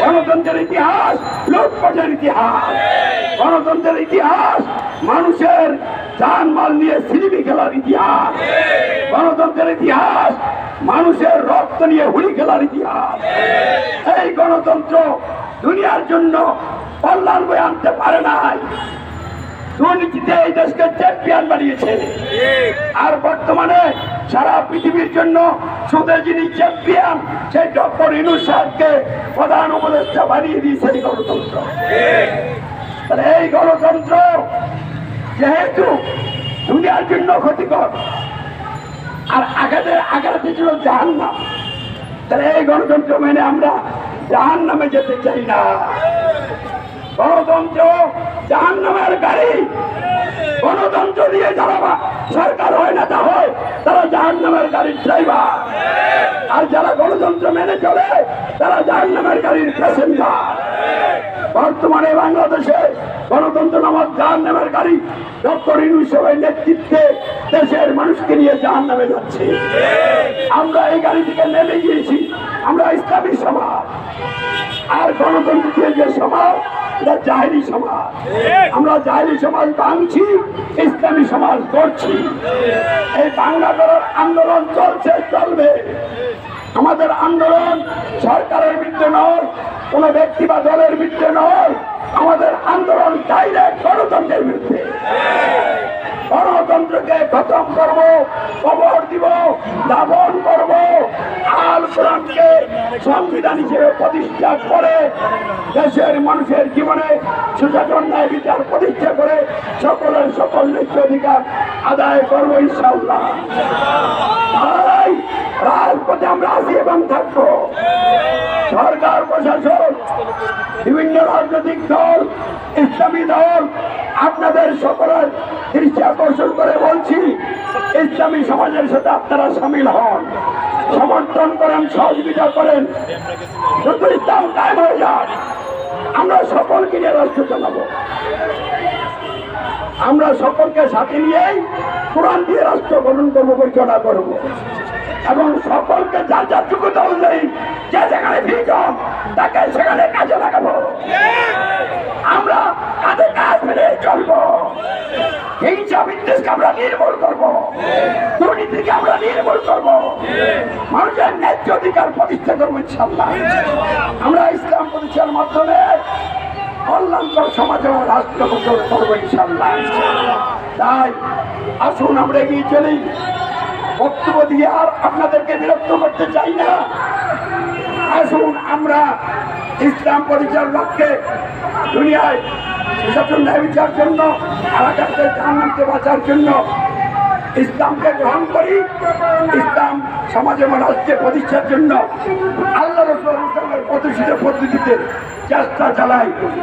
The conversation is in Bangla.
গণতন্ত্রের ইতিহাস, লুটপাটের ইতিহাস। গণতন্ত্রের ইতিহাস, মানুষের জানমাল নিয়ে সিনেমি খেলার ইতিহাস। গণতন্ত্রের ইতিহাস, মানুষের রক্ত নিয়ে হুড়ি খেলার ইতিহাস। এই গণতন্ত্র দুনিয়ার জন্য কল্যাণ বয়ে আনতে পারে নাই। দুর্নীতিতে এই দেশকে চ্যাম্পিয়ন বানিয়েছে। আর বর্তমানে সারা পৃথিবীর জন্য সুদের যিনি চ্যাম্পিয়ন সেই ডক্টর ইনুস সাহেবকে প্রধান উপদেষ্টা বানিয়ে দিয়েছে এই গণতন্ত্র। এই গণতন্ত্র যেহেতু দুনিয়ার জন্য ক্ষতিকর, আর আঘাতে আঘাতে ছিল জাহান নাম তাহলে এই গণতন্ত্র মেনে আমরা জাহান নামে যেতে চাই না। গণতন্ত্র জাহান নামের গাড়ি। গণতন্ত্র দিয়ে যারা সরকার হয় না তা হয়, তারা জাহান নামের গাড়ির ড্রাইভার আর যারা গণতন্ত্র মেনে চলে, তারা জাহান নামের গাড়ির প্যাসেঞ্জার বর্তমানে বাংলাদেশে গণতন্ত্র নামক জাহান নামের গাড়ি ডক্টর ইনুসবের নেতৃত্বে দেশের মানুষকে নিয়ে জাহান নামে যাচ্ছে। আমরা এই গাড়ি থেকে নেমে গিয়েছি, আমরা ইসলামী সমাজ। আর গণতন্ত্র দিয়ে যে সমাজ এটা জাহেরি সমাজ। আমরা জাহেরি সমাজ ভাঙছি, ইসলামী সমাজ করছি এই বাংলা করার আন্দোলন চলছে, চলবে। আমাদের আন্দোলন সরকারের বিরুদ্ধে নয়, কোন ব্যক্তি বা দলের বিরুদ্ধে নয়। আমাদের আন্দোলন ডাইরেক্ট গণতন্ত্রের বিরুদ্ধে। গণতন্ত্রকে খতম করব কবর দিব দাবন করব। আল কোরআনকে সংবিধান হিসেবে প্রতিষ্ঠা করে দেশের মানুষের জীবনে সুশাসন, ন্যায় বিচার প্রতিষ্ঠা করে সকলের সকল ন্যায্য অধিকার আদায় করব ইনশাল্লাহ রাজপথে আমরা আছি এবং থাকব। সরকার, প্রশাসন, বিভিন্ন রাজনৈতিক দল, ইসলামী দল আপনাদের সকলের দৃষ্টি আকর্ষণ করে বলছি, ইসলামী সমাজের সাথে আপনারা সামিল হন। সমর্থন করেন, সহযোগিতা করেন। শুধু ইসলাম কায়েম হয়ে যাক আমরা সকলকে নিয়ে রাষ্ট্র চালাবো আমরা সকলকে সাথে নিয়েই কোরআন দিয়ে রাষ্ট্র গঠন করব, পরিচালনা করব। এবং সকলকে যার যার যোগ্যতা অনুযায়ী মিলে চলবো হিংসা বিদ্বেষকে আমরা নির্মূল করব। দুর্নীতিকে আমরা নির্মূল করব। মানুষের ন্যায্য অধিকার প্রতিষ্ঠা করব ইনশাল্লাহ আমরা ইসলাম প্রতিষ্ঠার মাধ্যমে কল্যাণকর সমাজ এবং রাষ্ট্র করব ইনশাল্লাহ তাই আসুন, আমরা এগিয়ে চলি। বক্তব্য দিয়ে আর আপনাদেরকে বিরক্ত করতে চাই না। আসুন, আমরা ইসলাম পরিচয়ের লক্ষ্যে দুনিয়ায় সুশাসন ন্যায় বিচার জন্য জাহান্নামকে বাঁচার জন্য ইসলামকে গ্রহণ করি। ইসলাম সমাজে রাষ্ট্রে প্রতিষ্ঠার জন্য আল্লাহ রসুলের প্রতিষ্ঠিত পদ্ধতিতে চেষ্টা চালাই।